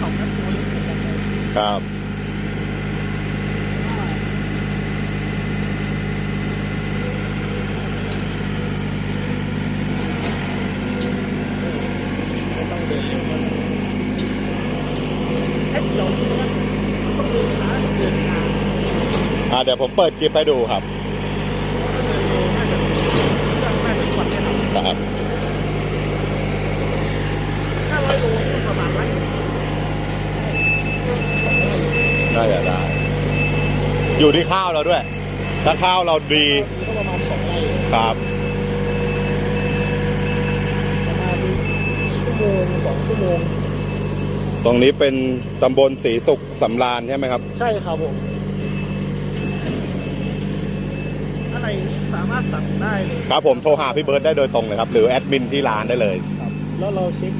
สองนั้นตัวเล็กเหมือนกันเลยครับไม่ต้องเดินเร็วมากแค่เดียวนี่นะต้องเดินช้าเดินช้าอ่าเดี๋ยวผมเปิดคลิปให้ดูครับ น่าจะน่าจะกว่าแน่นอน ครับ ห้าร้อยโลนี่ประมาณไหนสองร้อยโล น่าจะ ได้อยู่ที่ข้าวเราด้วย ถ้าข้าวเราดีนี่ก็ประมาณสองไร่ครับประมาณชั่วโมงสองชั่วโมง ตรงนี้เป็นตำบลศรีสุขสำราญใช่ไหมครับ ใช่ครับผมอะไรนี่สามารถสั่งได้เลยครับผมโทรหาพี่เบิร์ดได้โดยตรงเลยครับหรือแอดมินที่ร้านได้เลย ครับแล้วเราเช็ค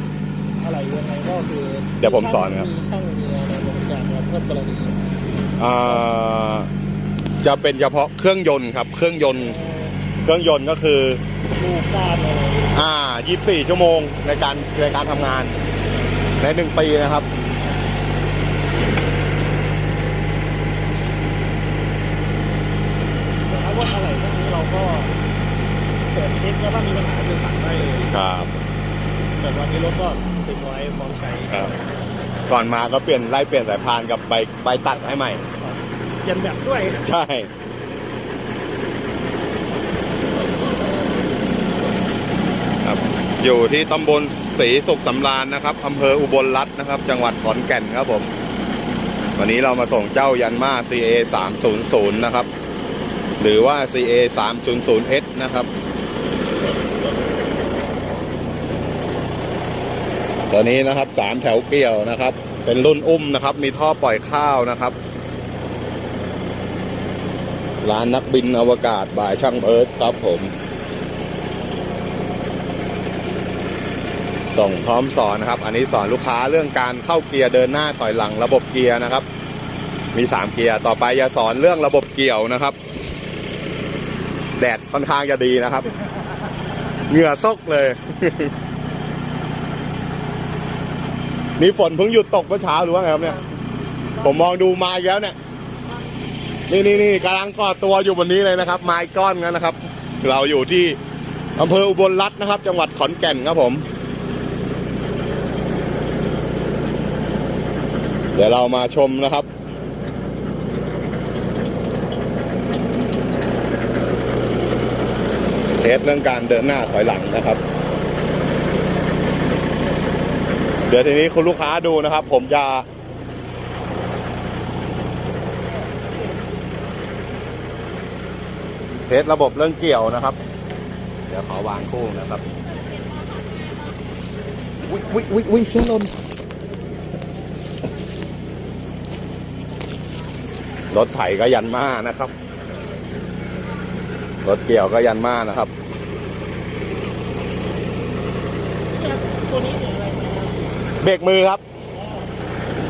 อะไรยังไงก็คือเดี๋ยวผมสอนครับ มีช่างมีอะไรบางอย่างมาเพิ่มกรณีอ่า จะเป็นเฉพาะเครื่องยนต์ครับ เครื่องยนต์ เครื่องยนต์ก็คือลูกการอะไรอ่า 24 ชั่วโมงในการในการทำงาน ในหนึ่งปีนะครับ แต่ถ้าว่าอะไรพวกนี้เราก็เปิดเช็คแล้วถ้ามีปัญหาคือสั่งได้เลยครับ แต่วันนี้รถก็ติดไว้พร้อมใช้ครับ ก่อนมาก็เปลี่ยนไล่เปลี่ยนสายพานกับใบใบตัดให้ใหม่เย็นแบบด้วย ใช่ ครับ อยู่ที่ตำบลศรีสุขสำราญนะครับอำเภออุบลรัตน์นะครับ จังหวัดขอนแก่นครับผม วันนี้เรามาส่งเจ้ายันมา CA 300นะครับ หรือว่า CA 300S นะครับ ตัวนี้นะครับสามแถวเกี่ยวนะครับ เป็นรุ่นอุ้มนะครับ มีท่อปล่อยข้าวนะครับ ร้านนักบินอวกาศบ่ายช่างเอิร์ธครับผม ส่งพร้อมสอนนะครับ อันนี้สอนลูกค้าเรื่องการเข้าเกียร์เดินหน้าถอยหลังระบบเกียร์นะครับ มีสามเกียร์ต่อไปจะสอนเรื่องระบบเกี่ยวนะครับ แดดค่อนข้างจะดีนะครับ เหงื่อซกเลย นี่ฝนเพิ่งหยุดตกเมื่อเช้าหรือว่าไงครับเนี่ย ผมมองดูมาแล้วเนี่ย นี่นี่นี่กำลังก่อตัวอยู่บนนี้เลยนะครับ ไม้ก้อนกันนะครับ เราอยู่ที่อำเภออุบลรัตน์นะครับ จังหวัดขอนแก่นครับผม เดี๋ยวเรามาชมนะครับเทสเรื่องการเดินหน้าถอยหลังนะครับ เดี๋ยวทีนี้คุณลูกค้าดูนะครับ ผมจะเทสระบบเรื่องเกี่ยวนะครับ เดี๋ยวขอวางคู่นะครับวิวิวิวิเส้นลมรถไถก็ยันมานะครับ รถเกี่ยวก็ยันมานะครับตัวนี้ เนี่ยอะไรมาเบรกมือครับ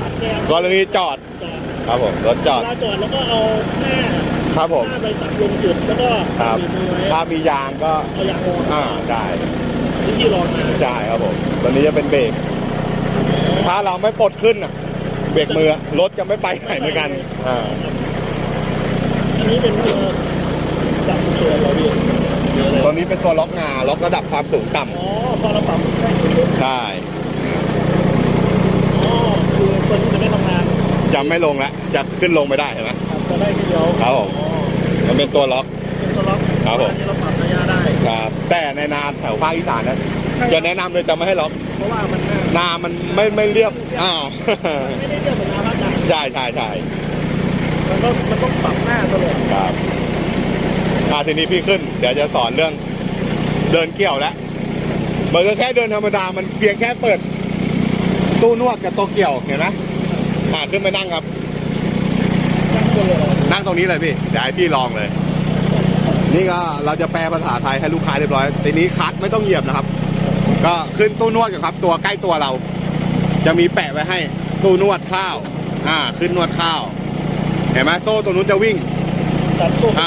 อัดแกนกรณีจอดจอด ครับผมรถจอดเวลาจอดแล้วก็เอาหน้าครับผมหน้าไปตัดลงสุดแล้วก็ครับบีบมือไว้ถ้ามียางก็เอายางออกอ่าได้ที่ที่รองมาใช่ครับผมตัวนี้จะเป็นเบรกถ้าเราไม่ปลดขึ้นอะ เบรกมือรถจะไม่ไปไหนเหมือนกันอ่าอันนี้เป็นตัวดับฉุกเฉินเราดิเดี๋ยวเลยตัวนี้เป็นตัวล็อกงาล็อกระดับความสูงต่อ๋อพอเราปรับแค่นี้ปุ๊บำใช่ อ๋อคือตัวนี้จะไม่ทำงานจะไม่ลงแล้วจะขึ้นลงไม่ได้เห็นไหมครับจะได้ทีเดียวครับผมอ๋อมันเป็นตัวล็อกเป็นตัวล็อกครับผมอันนี้เราปรับระยะได้ครับแต่ในนาแถวภาคอีสานนะจะแนะนำเลยจะไม่ให้ล็อกเพราะว่ามันหน้านามันไม่ไม่เรียบอ้าวไม่ได้เรื่องเหมือนน้ำพักดังใช่ใช่ใช่มันต้องมันต้องปรับหน้าตลอดครับอ่าทีนี้พี่ขึ้น เดี๋ยวจะสอนเรื่องเดินเกี่ยวแล้วมันก็แค่เดินธรรมดามันเพียงแค่เปิด ตู้นวดกับตัวเกี่ยวเห็นไหมอ่าขึ้นไปนั่งครับตั้งตัวเลยนั่งตรงนี้เลยพี่เดี๋ยวให้พี่ลองเลย นี่ก็เราจะแปลภาษาไทยให้ลูกค้าเรียบร้อยทีนี้คัดไม่ต้องเหยียบนะครับ ก็ขึ้นตู้นวดกันครับ ตัวใกล้ตัวเรา จะมีแปะไว้ให้ ตู้นวดข้าว อ่า ขึ้นนวดข้าว เห็นไหมโซ่ตัวนู้นจะวิ่งตัดสู้อ่า